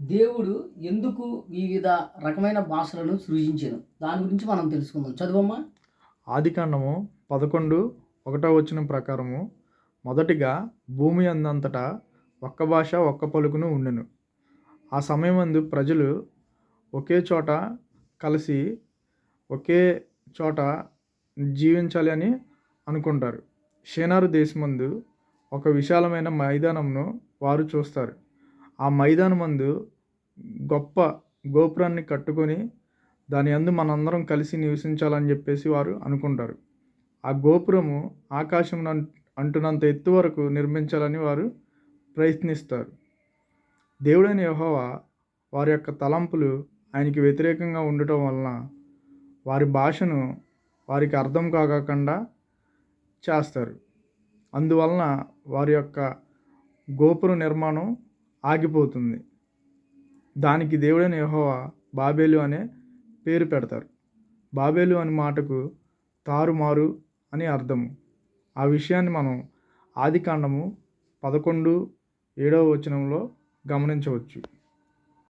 దేవుడు ఎందుకు వివిధ రకమైన భాషలను సృజించాను దాని గురించి మనం తెలుసుకుందాం. చదువమ్మా. ఆదికాండము పదకొండు ఒకటో వచ్చిన ప్రకారము మొదటిగా భూమి అందంతటా ఒక్క భాష ఒక్క పలుకును ఉండెను. ఆ సమయమందు ప్రజలు ఒకే చోట కలిసి ఒకే చోట జీవించాలి అని అనుకుంటారు. షేనారు దేశమందు ఒక విశాలమైన మైదానంను వారు చూస్తారు. ఆ మైదానమందు గొప్ప గోపురాన్ని కట్టుకొని దాని అందు మనందరం కలిసి నివసించాలని చెప్పేసి వారు అనుకుంటారు. ఆ గోపురము ఆకాశం అంటున్నంత ఎత్తు వరకు నిర్మించాలని వారు ప్రయత్నిస్తారు. దేవుడైన యహోవా వారి యొక్క తలంపులు ఆయనకి వ్యతిరేకంగా ఉండటం వలన వారి భాషను వారికి అర్థం కాకుండా చేస్తారు. అందువలన వారి యొక్క గోపుర నిర్మాణం ఆగిపోతుంది. దానికి దేవుడైన యెహోవా బాబేలు అనే పేరు పెడతారు. బాబేలు అనే మాటకు తారుమారు అని అర్థము. ఆ విషయాన్ని మనం ఆదికాండము పదకొండు ఏడవ వచనంలో గమనించవచ్చు.